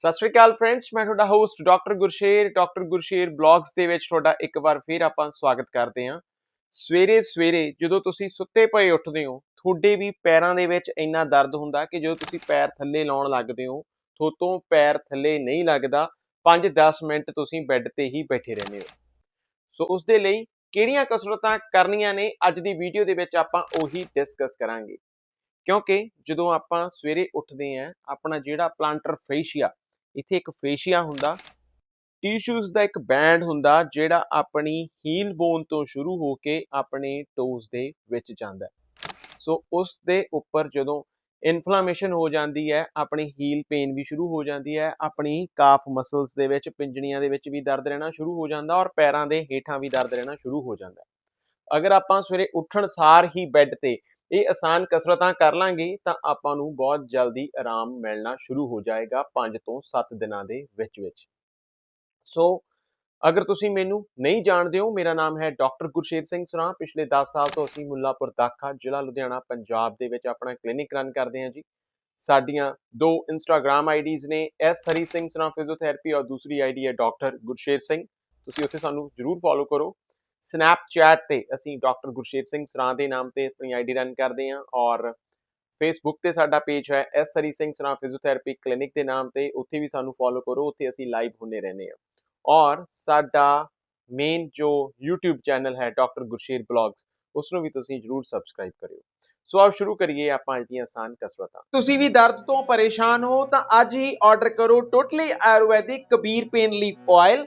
ਸਤਿ ਸ਼੍ਰੀ ਅਕਾਲ ਫਰੈਂਡਸ ਮੈਂ ਤੁਹਾਡਾ host doctor Gursher doctor Gursher vlogs ਦੇ ਵਿੱਚ ਤੁਹਾਡਾ ਇੱਕ ਵਾਰ ਫੇਰ ਆਪਾਂ ਸਵਾਗਤ ਕਰਦੇ ਹਾਂ। ਸਵੇਰੇ ਸਵੇਰੇ ਜਦੋਂ ਤੁਸੀਂ ਸੁੱਤੇ ਪਏ ਉੱਠਦੇ ਹੋ, ਤੁਹਾਡੇ ਵੀ ਪੈਰਾਂ ਦੇ ਵਿੱਚ ਇੰਨਾ ਦਰਦ ਹੁੰਦਾ ਕਿ ਜਦੋਂ ਤੁਸੀਂ ਪੈਰ ਥੱਲੇ ਲਾਉਣ ਲੱਗਦੇ ਹੋ ਥੋਤੋਂ ਪੈਰ ਥੱਲੇ ਨਹੀਂ ਲੱਗਦਾ 5-10 ਮਿੰਟ ਤੁਸੀਂ ਬੈੱਡ ਤੇ ਹੀ ਬੈਠੇ ਰਹਿੰਦੇ ਹੋ। ਸੋ ਉਸ ਦੇ ਲਈ ਕਿਹੜੀਆਂ ਕਸਰਤਾਂ ਕਰਨੀਆਂ ਨੇ, ਅੱਜ ਦੀ ਵੀਡੀਓ ਦੇ ਵਿੱਚ ਆਪਾਂ ਉਹੀ ਡਿਸਕਸ ਕਰਾਂਗੇ। ਕਿਉਂਕਿ ਜਦੋਂ ਆਪਾਂ ਸਵੇਰੇ ਉੱਠਦੇ ਆਂ ਆਪਣਾ ਜਿਹੜਾ ਪਲਾਂਟਰ ਫੇਸ਼ੀਆ ਇੱਥੇ ਇੱਕ ਫੇਸ਼ੀਆ ਹੁੰਦਾ। ਟਿਸ਼ੂਜ਼ ਦਾ ਇੱਕ ਬੈਂਡ ਹੁੰਦਾ, ਜਿਹੜਾ ਆਪਣੀ ਹੀਲ ਬੋਨ ਤੋਂ ਸ਼ੁਰੂ ਹੋ ਕੇ ਆਪਣੇ ਟੋਜ਼ ਦੇ ਵਿੱਚ ਜਾਂਦਾ ਸੋ ਉਸ ਦੇ ਉੱਪਰ ਜਦੋਂ ਇਨਫਲੇਮੇਸ਼ਨ ਹੋ ਜਾਂਦੀ ਹੈ, ਆਪਣੀ ਹੀਲ ਪੇਨ ਵੀ ਸ਼ੁਰੂ ਹੋ ਜਾਂਦੀ ਹੈ, ਆਪਣੀ ਕਾਫ ਮਸਲਸ ਦੇ ਵਿੱਚ, ਪਿੰਜਣੀਆਂ ਦੇ ਵਿੱਚ ਵੀ ਦਰਦ ਰਹਿਣਾ ਸ਼ੁਰੂ ਹੋ ਜਾਂਦਾ ਔਰ ਪੈਰਾਂ ਦੇ ਹੇਠਾਂ ਵੀ ਦਰਦ ਰਹਿਣਾ ਸ਼ੁਰੂ ਹੋ ਜਾਂਦਾ ਅਗਰ ਆਪਾਂ ਸਵੇਰੇ ਉੱਠਣ ਸਾਰ ਹੀ ਬੈੱਡ ਤੇ ਇਹ ਆਸਾਨ ਕਸਰਤਾਂ ਕਰ ਲਾਂਗੇ ਤਾਂ ਆਪਾਂ ਨੂੰ ਬਹੁਤ ਜਲਦੀ ਆਰਾਮ ਮਿਲਣਾ ਸ਼ੁਰੂ ਹੋ ਜਾਏਗਾ 5 ਤੋਂ 7 ਦਿਨਾਂ ਦੇ ਵਿੱਚ ਵਿੱਚ। ਸੋ, ਅਗਰ ਤੁਸੀਂ ਮੈਨੂੰ ਨਹੀਂ ਜਾਣਦੇ ਹੋ, ਮੇਰਾ ਨਾਮ ਹੈ ਡਾਕਟਰ ਗੁਰਸ਼ੇਰ ਸਿੰਘ ਸਰਾਂ। ਪਿਛਲੇ 10 ਸਾਲ ਤੋਂ ਅਸੀਂ ਮੁੱਲਾਪੁਰ ਦਾਖਾ ਜ਼ਿਲ੍ਹਾ ਲੁਧਿਆਣਾ, ਪੰਜਾਬ ਦੇ ਵਿੱਚ ਆਪਣਾ ਕਲੀਨਿਕ ਰਨ ਕਰਦੇ ਹਾਂ ਜੀ। ਸਾਡੀਆਂ ਦੋ ਇੰਸਟਾਗ੍ਰam ਆਈਡੀਜ਼ ਨੇ, ਐਸ ਹਰੀ ਸਿੰਘ ਸਰਾਂ ਫਿਜ਼ੀਓਥੈਰੇਪੀ ਔਰ ਦੂਸਰੀ ਆਈਡੀ ਹੈ ਡਾਕਟਰ ਗੁਰਸ਼ੇਰ ਸਿੰਘ। ਤੁਸੀਂ ਉੱਥੇ ਸਾਨੂੰ ਜਰੂਰ ਫੋਲੋ ਕਰੋ। ਸਨੈਪਚੈਟ ਤੇ ਅਸੀਂ ਡਾਕਟਰ ਗੁਰਸ਼ੇਰ ਸਿੰਘ ਸਰਾਂ ਦੇ ਨਾਮ ਤੇ ਆਪਣੀ ਆਈਡੀ ਰਨ ਕਰਦੇ ਹਾਂ ਔਰ ਫੇਸਬੁੱਕ ਤੇ ਸਾਡਾ ਪੇਜ ਹੈ S Hari Singh Sran physiotherapy clinic ਦੇ ਨਾਮ ਤੇ, ਉੱਥੇ ਵੀ ਸਾਨੂੰ ਫੋਲੋ ਕਰੋ, ਉੱਥੇ ਅਸੀਂ ਲਾਈਵ ਹੁੰਦੇ ਰਹਿੰਦੇ ਹਾਂ। ਔਰ ਸਾਡਾ ਮੇਨ ਜੋ YouTube ਚੈਨਲ ਹੈ ਡਾਕਟਰ ਗੁਰਸ਼ੇਰ ਬਲੌਗਸ ਉਸ ਨੂੰ ਵੀ ਤੁਸੀਂ ਜਰੂਰ ਸਬਸਕ੍ਰਾਈਬ ਕਰਿਓ। ਸੋ ਆਓ ਸ਼ੁਰੂ ਕਰੀਏ ਆਪਾਂ ਅੱਜ ਦੀਆਂ ਆਸਾਨ ਕਸਰਤਾਂ। ਤੁਸੀਂ ਵੀ ਦਰਦ ਤੋਂ ਪਰੇਸ਼ਾਨ ਹੋ ਤਾਂ ਅੱਜ ਹੀ ਆਰਡਰ ਕਰੋ totally ayurvedic Kabir pain leaf oil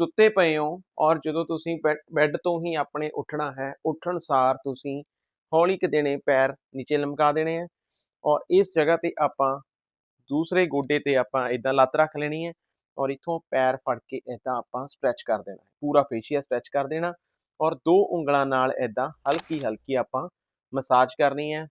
ਸੁੱਤੇ ਪਏ ਹੋ ਔਰ ਜਦੋਂ ਤੁਸੀਂ ਬੈੱਡ ਤੋਂ ਹੀ ਆਪਣੇ ਉੱਠਣਾ ਹੈ, ਉੱਠਣ ਸਾਰ ਤੁਸੀਂ ਹੌਲੀ ਕਿ ਦੇਣੇ ਪੈਰ ਨੀਚੇ ਲਮਕਾ ਦੇਣੇ ਆ ਔਰ ਇਸ ਜਗ੍ਹਾ ਤੇ ਆਪਾਂ ਦੂਸਰੇ ਗੋਡੇ ਤੇ ਆਪਾਂ ਇਦਾਂ ਲੱਤ ਰੱਖ ਲੈਣੀ ਹੈ ਔਰ ਇਥੋਂ ਪੈਰ ਫੜ ਕੇ ਇਦਾਂ ਆਪਾਂ ਸਟ੍ਰੈਚ ਕਰ ਦੇਣਾ ਪੂਰਾ ਫੇਸ਼ੀਆ ਸਟ੍ਰੈਚ ਕਰ ਦੇਣਾ ਔਰ ਦੋ ਉਂਗਲਾਂ ਨਾਲ ਇਦਾਂ ਹਲਕੀ ਹਲਕੀ ਆਪਾਂ ਮਸਾਜ ਕਰਨੀ ਹੈ,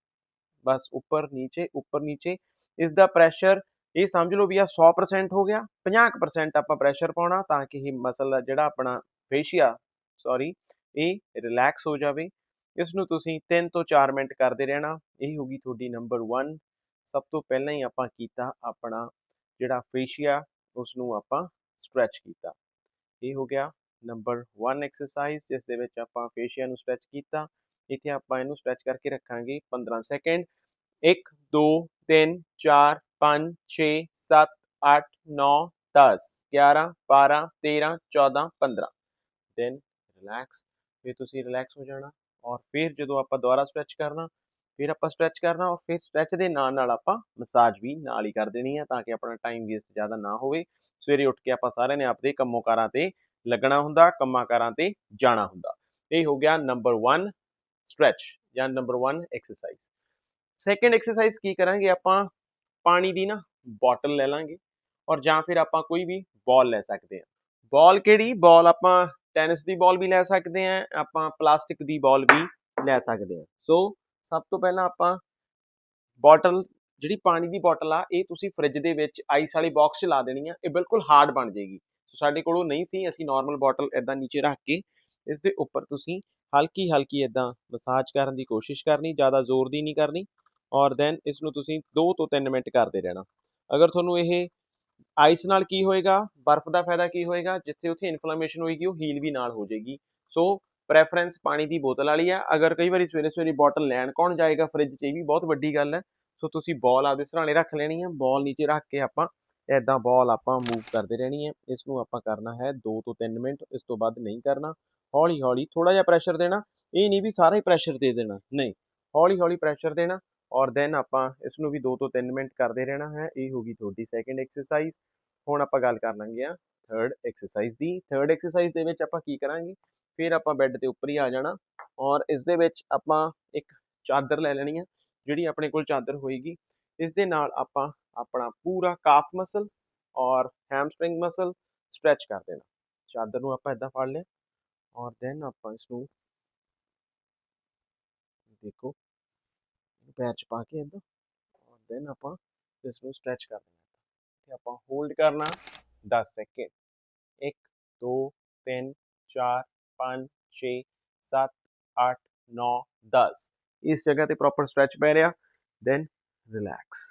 ਬਸ ਉੱਪਰ ਨੀਚੇ ਉੱਪਰ ਨੀਚੇ ਇਸ ਦਾ ਪ੍ਰੈਸ਼ਰ ਇਹ ਸਮਝ ਲਓ ਵੀ ਆ 100% ਹੋ ਗਿਆ 50% ਆਪਾਂ ਪ੍ਰੈਸ਼ਰ ਪਾਉਣਾ ਤਾਂ ਕਿ ਇਹ ਮਸਲ ਜਿਹੜਾ ਆਪਣਾ ਫੇਸ਼ੀਆ ਸੌਰੀ ਇਹ ਰਿਲੈਕਸ ਹੋ ਜਾਵੇ। ਇਸ ਨੂੰ ਤੁਸੀਂ 3 ਤੋਂ 4 ਮਿੰਟ ਕਰਦੇ ਰਹਿਣਾ। ਇਹ ਹੋਗੀ ਤੁਹਾਡੀ ਨੰਬਰ 1 ਸਭ ਤੋਂ ਪਹਿਲਾਂ ਹੀ ਆਪਾਂ ਕੀਤਾ ਆਪਣਾ ਜਿਹੜਾ ਫੇਸ਼ੀਆ ਉਸ ਨੂੰ ਆਪਾਂ ਸਟ੍ਰੈਚ ਕੀਤਾ। ਇਹ ਹੋ ਗਿਆ ਨੰਬਰ 1 ਐਕਸਰਸਾਈਜ਼ ਜਿਸ ਦੇ ਵਿੱਚ ਆਪਾਂ ਫੇਸ਼ੀਆ ਨੂੰ ਸਟ੍ਰੈਚ ਕੀਤਾ। ਇੱਥੇ ਆਪਾਂ ਇਹਨੂੰ ਸਟ੍ਰੈਚ ਕਰਕੇ ਰੱਖਾਂਗੇ 15 ਸੈਕਿੰਡ। 1 2 3 4 5 6 7 8 9 10 11 12 13 14 15 ਦੈਨ ਰਿਲੈਕਸ ਫਿਰ ਤੁਸੀਂ ਰਿਲੈਕਸ ਹੋ ਜਾਣਾ ਔਰ ਫਿਰ ਜਦੋਂ ਆਪਾਂ ਦੁਬਾਰਾ ਸਟ੍ਰੈਚ ਕਰਨਾ, ਫਿਰ ਆਪਾਂ ਸਟ੍ਰੈਚ ਕਰਨਾ ਔਰ ਫਿਰ ਸਟ੍ਰੈਚ ਦੇ ਨਾਲ ਨਾਲ ਆਪਾਂ ਮਸਾਜ ਵੀ ਨਾਲ ਹੀ ਕਰ ਦੇਣੀ ਹੈ ਤਾਂ ਕਿ ਆਪਣਾ ਟਾਈਮ ਵੇਸਟ ਜ਼ਿਆਦਾ ਨਾ ਹੋਵੇ। ਸਵੇਰੇ ਉੱਠ ਕੇ ਆਪਾਂ ਸਾਰਿਆਂ ਨੇ ਆਪਦੇ ਕੰਮੋਂ ਕਾਰਾਂ ਤੇ ਲੱਗਣਾ ਹੁੰਦਾ ਕੰਮਾਂ ਕਾਰਾਂ ਤੇ ਜਾਣਾ ਹੁੰਦਾ। ਇਹ ਹੋ ਗਿਆ ਨੰਬਰ 1 ਸਟ੍ਰੈਚ ਜਾਂ ਨੰਬਰ 1 ਐਕਸਰਸਾਈਜ਼ ਸੈਕੰਡ ਐਕਸਰਸਾਈਜ਼ ਕੀ ਕਰਾਂਗੇ ਆਪਾਂ? ਪਾਣੀ ਦੀ ਨਾ ਬੋਟਲ ਲੈ ਲਾਂਗੇ ਔਰ ਜਾਂ ਫਿਰ ਆਪਾਂ ਕੋਈ ਵੀ ਬਾਲ ਲੈ ਸਕਦੇ ਹਾਂ। ਬਾਲ ਕਿਹੜੀ? ਬਾਲ ਆਪਾਂ ਟੈਨਿਸ ਦੀ ਬਾਲ ਵੀ ਲੈ ਸਕਦੇ ਹਾਂ, ਆਪਾਂ ਪਲਾਸਟਿਕ ਦੀ ਬਾਲ ਵੀ ਲੈ ਸਕਦੇ ਹਾਂ। ਸੋ ਸਭ ਤੋਂ ਪਹਿਲਾਂ ਆਪਾਂ ਬੋਟਲ, ਜਿਹੜੀ ਪਾਣੀ ਦੀ ਬੋਟਲ ਆ, ਇਹ ਤੁਸੀਂ ਫ੍ਰਿਜ ਦੇ ਵਿੱਚ ਆਈਸ ਵਾਲੀ ਬਾਕਸ 'ਚ ਲਾ ਦੇਣੀ ਆ, ਇਹ ਬਿਲਕੁਲ ਹਾਰਡ ਬਣ ਜਾਏਗੀ। ਸੋ ਸਾਡੇ ਕੋਲ ਉਹ ਨਹੀਂ ਸੀ, ਅਸੀਂ ਨਾਰਮਲ ਬੋਟਲ ਇਦਾਂ ਨੀਚੇ ਰੱਖ ਕੇ ਇਸ ਦੇ ਉੱਪਰ ਤੁਸੀਂ ਹਲਕੀ ਹਲਕੀ ਇਦਾਂ ਮਸਾਜ ਕਰਨ ਦੀ ਕੋਸ਼ਿਸ਼ ਕਰਨੀ, ਜ਼ਿਆਦਾ ਜ਼ੋਰ ਦੀ ਨਹੀਂ ਕਰਨੀ। ਔਰ ਦੈਨ ਇਸ ਨੂੰ ਤੁਸੀਂ 2 ਤੋਂ 3 ਮਿੰਟ ਕਰਦੇ ਰਹਿਣਾ। ਅਗਰ ਤੁਹਾਨੂੰ ਇਹ ਆਈਸ ਨਾਲ ਕੀ ਹੋਏਗਾ, ਬਰਫ਼ ਦਾ ਫਾਇਦਾ ਕੀ ਹੋਏਗਾ, ਜਿੱਥੇ ਉੱਥੇ ਇਨਫਲੇਮੇਸ਼ਨ ਹੋਏਗੀ, ਉਹ ਹੀਲ ਵੀ ਨਾਲ ਹੋ ਜਾਏਗੀ। ਸੋ ਪ੍ਰੈਫਰੈਂਸ ਪਾਣੀ ਦੀ ਬੋਤਲ ਵਾਲੀ ਆ ਅਗਰ ਕਈ ਵਾਰੀ ਸਵੇਰੇ ਸਵੇਰੇ ਬੋਟਲ ਲੈਣ ਕੌਣ ਜਾਏਗਾ ਫ੍ਰਿਜ 'ਚ, ਇਹ ਵੀ ਬਹੁਤ ਵੱਡੀ ਗੱਲ ਹੈ। ਸੋ ਤੁਸੀਂ ਬਾਲ ਆਪਦੇ ਸਰਾਣੇ ਰੱਖ ਲੈਣੀ ਹੈ। ਬਾਲ ਨੀਚੇ ਰੱਖ ਕੇ ਆਪਾਂ ਐਦਾਂ ਬਾਲ ਆਪਾਂ ਮੂਵ ਕਰਦੇ ਰਹਿਣੀ ਹੈ। ਇਸ ਨੂੰ ਆਪਾਂ ਕਰਨਾ ਹੈ 2 ਤੋਂ 3 ਮਿੰਟ। ਇਸ ਤੋਂ ਵੱਧ ਨਹੀਂ ਕਰਨਾ। ਹੌਲੀ ਹੌਲੀ ਥੋੜਾ ਜਿਹਾ ਪ੍ਰੈਸ਼ਰ ਦੇਣਾ। ਇਹ ਨਹੀਂ ਵੀ ਸਾਰਾ ਹੀ ਪ੍ਰੈਸ਼ਰ ਦੇ ਦੇਣਾ। ਨਹੀਂ। ਹੌਲੀ ਹੌਲੀ ਪ੍ਰੈਸ਼ਰ ਦੇਣਾ। ਔਰ ਦੈਨ ਆਪਾਂ ਇਸ ਨੂੰ ਵੀ 2 ਤੋਂ 3 ਮਿੰਟ ਕਰਦੇ ਰਹਿਣਾ ਹੈ। ਇਹ ਹੋਗੀ ਤੁਹਾਡੀ ਸੈਕੰਡ ਐਕਸਰਸਾਈਜ਼ ਹੁਣ ਆਪਾਂ ਗੱਲ ਕਰ ਲਾਂਗੇ ਆ ਥਰਡ ਐਕਸਰਸਾਈਜ਼ ਦੀ। ਥਰਡ ਐਕਸਰਸਾਈਜ਼ ਦੇ ਵਿੱਚ ਆਪਾਂ ਕੀ ਕਰਾਂਗੇ? ਫਿਰ ਆਪਾਂ ਬੈੱਡ ਦੇ ਉੱਪਰ ਹੀ ਆ ਜਾਣਾ ਔਰ ਇਸ ਦੇ ਵਿੱਚ ਆਪਾਂ ਇੱਕ ਚਾਦਰ ਲੈ ਲੈਣੀ ਹੈ ਜਿਹੜੀ ਆਪਣੇ ਕੋਲ ਚਾਦਰ ਹੋਏਗੀ। ਇਸ ਦੇ ਨਾਲ ਆਪਾਂ ਆਪਣਾ ਪੂਰਾ ਕਾਫ ਮਸਲ ਔਰ ਹੈਮਸਟ੍ਰਿੰਗ ਮਸਲ ਸਟ੍ਰੈਚ ਕਰ ਦੇਣਾ। ਚਾਦਰ ਨੂੰ ਆਪਾਂ ਇਦਾਂ ਫੜ ਲਿਆ ਔਰ ਦੈਨ ਆਪਾਂ ਇਸ ਨੂੰ ਦੇਖੋ ਪੈਰ ਚ ਪਾ ਕੇ ਇਦਾਂ ਔਰ ਦੈਨ ਆਪਾਂ ਇਸ ਨੂੰ ਸਟ੍ਰੈਚ ਕਰ ਦੇਣਾ ਤੇ ਆਪਾਂ ਹੋਲਡ ਕਰਨਾ 10 ਸੈਕਿੰਡ 1 2 3 4 5 6 7 8 9 10 ਇਸ ਜਗ੍ਹਾ ਤੇ ਪ੍ਰੋਪਰ ਸਟ੍ਰੈਚ ਪੈ ਰਿਹਾ ਦੈਨ ਰਿਲੈਕਸ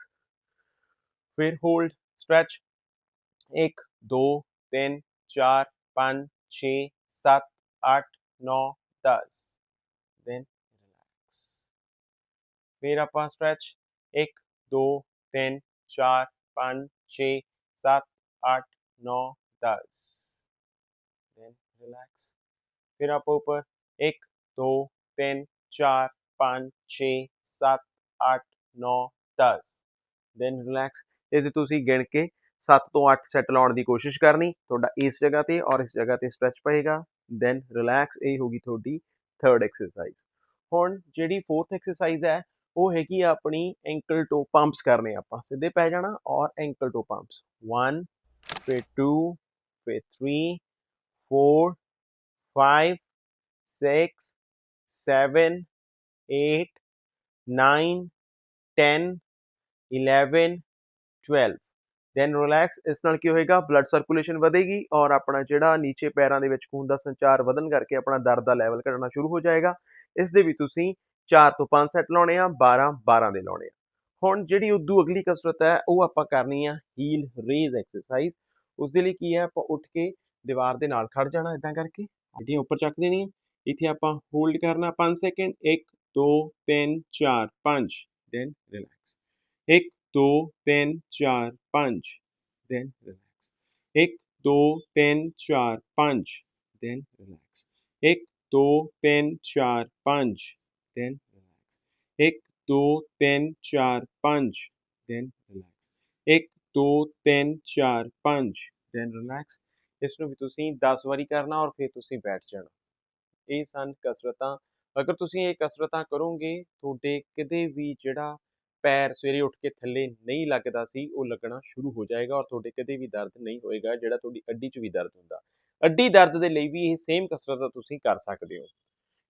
ਫਿਰ ਹੋਲਡ ਸਟ੍ਰੈਚ 1 2 3 4 5 6 7 8 9 10 ਦੈਨ ਰਿਲੈਕਸ मेरा पास स्ट्रेच एक, दो, तीन, चार, पाँच, छ, सात, आठ, नौ, दस। देन रिलैक्स फिर आप ऊपर, एक, दो, तीन, चार, पाँच, छ, सात, आठ, नौ, दस। देन रिलैक्स इसे तुम गिण के सत्त तो अठ सैट लाने की कोशिश करनी। थोड़ा इस जगह पर और इस जगह पर स्ट्रैच पेगा दैन रिलैक्स यही होगी थोड़ी थर्ड एक्सरसाइज हूँ जी फोर्थ एक्सरसाइज है ਉਹ ਹੈਗੀ ਆ ਆਪਣੀ ਐਂਕਲ ਟੋ ਪੰਪਸ ਕਰਨੇ ਆਪਾਂ, ਸਿੱਧੇ ਪੈ ਜਾਣਾ ਔਰ ਐਂਕਲ ਟੋ ਪੰਪਸ 1 ਫਿਰ 2 ਫਿਰ 3 4 5 6 7 8 9 10 11 12 ਦੈਨ ਰਿਲੈਕਸ ਇਸ ਨਾਲ ਕੀ ਹੋਏਗਾ ਬਲੱਡ ਸਰਕੂਲੇਸ਼ਨ ਵਧੇਗੀ ਔਰ ਆਪਣਾ ਜਿਹੜਾ ਨੀਚੇ ਪੈਰਾਂ ਦੇ ਵਿੱਚ ਖੂਨ ਦਾ ਸੰਚਾਰ ਵਧਣ ਕਰਕੇ ਆਪਣਾ ਦਰਦ ਦਾ ਲੈਵਲ ਘਟਣਾ ਸ਼ੁਰੂ ਹੋ ਜਾਏਗਾ। ਇਸ ਦੇ ਵੀ ਤੁਸੀਂ 4 ਤੋਂ 5 ਸੈੱਟ ਲਾਉਣੇ ਆ 12 12 ਦੇ ਲਾਉਣੇ ਆ। ਹੁਣ ਜਿਹੜੀ ਉਦੋਂ ਅਗਲੀ ਕਸਰਤ ਹੈ, ਉਹ ਆਪਾਂ ਕਰਨੀ ਆ ਹੀਲ ਰੇਜ਼ ਐਕਸਰਸਾਈਜ਼ ਉਸ ਦੇ ਲਈ ਕੀ ਹੈ, ਆਪਾਂ ਉੱਠ ਕੇ ਦੀਵਾਰ ਦੇ ਨਾਲ ਖੜ ਜਾਣਾ ਇਦਾਂ ਕਰਕੇ। ਜਿਹੜੀਆਂ ਉੱਪਰ ਚੱਕ ਦੇਣੀਆਂ, ਇੱਥੇ ਆਪਾਂ ਹੋਲਡ ਕਰਨਾ 5 second 1 2 3 4 5 then relax 1 2 3 4 5 then relax 1 2 3 4 5 then relax 1 2 3 4 5 then relax. 1 2 3 4 5 then relax. 1 2 3 4 5 then relax. ਇਸ ਨੂੰ ਵੀ ਤੁਸੀਂ 10 ਵਾਰੀ ਕਰਨਾ ਔਰ ਫਿਰ ਤੁਸੀਂ ਬੈਠ ਜਾਣਾ ਇਹ ਸਨ ਕਸਰਤਾਂ ਅਗਰ ਤੁਸੀਂ ਇਹ ਕਸਰਤਾਂ ਕਰੋਗੇ, ਤੁਹਾਡੇ ਕਦੇ ਵੀ ਜਿਹੜਾ ਪੈਰ ਸਵੇਰੇ ਉੱਠ ਕੇ ਥੱਲੇ ਨਹੀਂ ਲੱਗਦਾ ਸੀ, ਉਹ ਲੱਗਣਾ ਸ਼ੁਰੂ ਹੋ ਜਾਏਗਾ ਔਰ ਤੁਹਾਡੇ ਕਦੇ ਵੀ ਦਰਦ ਨਹੀਂ ਹੋਏਗਾ, ਜਿਹੜਾ ਤੁਹਾਡੀ ਅੱਡੀ 'ਚ ਵੀ ਦਰਦ ਹੁੰਦਾ ਅੱਡੀ ਦਰਦ ਦੇ ਲਈ ਵੀ ਇਹ ਸੇਮ ਕਸਰਤ ਤੁਸੀਂ ਕਰ ਸਕਦੇ ਹੋ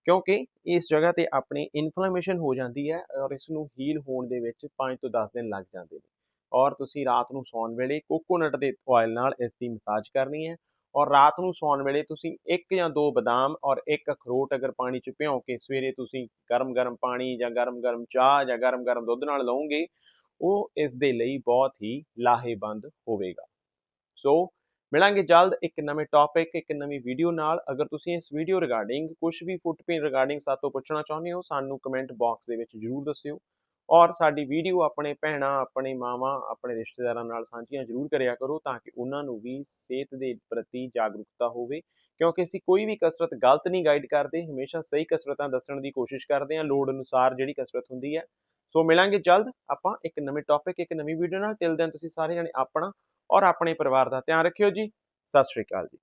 ਕਿਉਂਕਿ ਇਸ ਜਗ੍ਹਾ ਤੇ ਆਪਣੀ ਇਨਫਲੇਮੇਸ਼ਨ ਹੋ ਜਾਂਦੀ ਹੈ ਔਰ ਇਸ ਨੂੰ ਹੀਲ ਹੋਣ ਦੇ ਵਿੱਚ 5 ਤੋਂ 10 ਦਿਨ ਲੱਗ ਜਾਂਦੇ ਨੇ। ਔਰ ਤੁਸੀਂ ਰਾਤ ਨੂੰ ਸੌਣ ਵੇਲੇ ਕੋਕੋਨਟ ਦੇ ਆਇਲ ਨਾਲ ਇਸ ਦੀ ਮਸਾਜ ਕਰਨੀ ਹੈ ਔਰ ਰਾਤ ਨੂੰ ਸੌਣ ਵੇਲੇ ਤੁਸੀਂ ਇੱਕ ਜਾਂ ਦੋ ਬਦਾਮ ਔਰ ਇੱਕ ਅਖਰੋਟ ਅਗਰ ਪਾਣੀ 'ਚ ਭਿਓ ਕੇ ਸਵੇਰੇ ਤੁਸੀਂ ਗਰਮ-ਗਰਮ ਪਾਣੀ ਜਾਂ ਗਰਮ-ਗਰਮ ਚਾਹ ਜਾਂ ਗਰਮ-ਗਰਮ ਦੁੱਧ ਨਾਲ ਲਓਗੇ, ਉਹ ਇਸ ਦੇ ਲਈ ਬਹੁਤ ਹੀ ਲਾਹੇਵੰਦ ਹੋਵੇਗਾ। ਸੋ ਮਿਲਾਂਗੇ ਜਲਦ ਇੱਕ ਨਵੇਂ ਟੌਪਿਕ ਇੱਕ ਨਵੀਂ ਵੀਡੀਓ ਨਾਲ। ਅਗਰ ਤੁਸੀਂ ਇਸ ਵੀਡੀਓ ਰਿਗਾਰਡਿੰਗ ਕੁਝ ਵੀ ਫੁੱਟ ਪੇਨ ਰਿਗਾਰਡਿੰਗ ਸਾਤੋਂ ਪੁੱਛਣਾ ਚਾਹੁੰਦੇ ਹੋ, ਸਾਨੂੰ ਕਮੈਂਟ ਬਾਕਸ ਦੇ ਵਿੱਚ ਜਰੂਰ ਦੱਸਿਓ। ਔਰ ਸਾਡੀ ਵੀਡੀਓ ਆਪਣੇ ਭੈਣਾਂ, ਆਪਣੇ ਮਾਵਾਂ, ਆਪਣੇ ਰਿਸ਼ਤੇਦਾਰਾਂ ਨਾਲ ਸਾਂਝੀਆਂ ਜਰੂਰ ਕਰਿਆ ਕਰੋ ਤਾਂ ਕਿ ਉਹਨਾਂ ਨੂੰ ਵੀ ਸਿਹਤ ਦੇ ਪ੍ਰਤੀ ਜਾਗਰੂਕਤਾ ਹੋਵੇ। ਕਿਉਂਕਿ ਅਸੀਂ ਕੋਈ ਵੀ ਕਸਰਤ ਗਲਤ ਨਹੀਂ ਗਾਈਡ ਕਰਦੇ, ਹਮੇਸ਼ਾ ਸਹੀ ਕਸਰਤਾਂ ਦੱਸਣ ਦੀ ਕੋਸ਼ਿਸ਼ ਕਰਦੇ ਹਾਂ, ਲੋੜ ਅਨੁਸਾਰ ਜਿਹੜੀ ਕਸਰਤ ਹੁੰਦੀ ਹੈ। ਸੋ ਮਿਲਾਂਗੇ ਜਲਦ ਆਪਾਂ ਇੱਕ ਨਵੇਂ ਟੌਪਿਕ ਇੱਕ ਨਵੀਂ ਵੀਡੀਓ ਨਾਲ। ਤਿਲ ਦਿਨ ਤੁਸੀਂ ਸਾਰੇ ਜਣੇ ਆਪਣਾ ਔਰ ਆਪਣੇ ਪਰਿਵਾਰ ਦਾ ਧਿਆਨ ਰੱਖਿਓ ਜੀ। ਸਤਿ ਸ਼੍ਰੀ ਅਕਾਲ ਜੀ।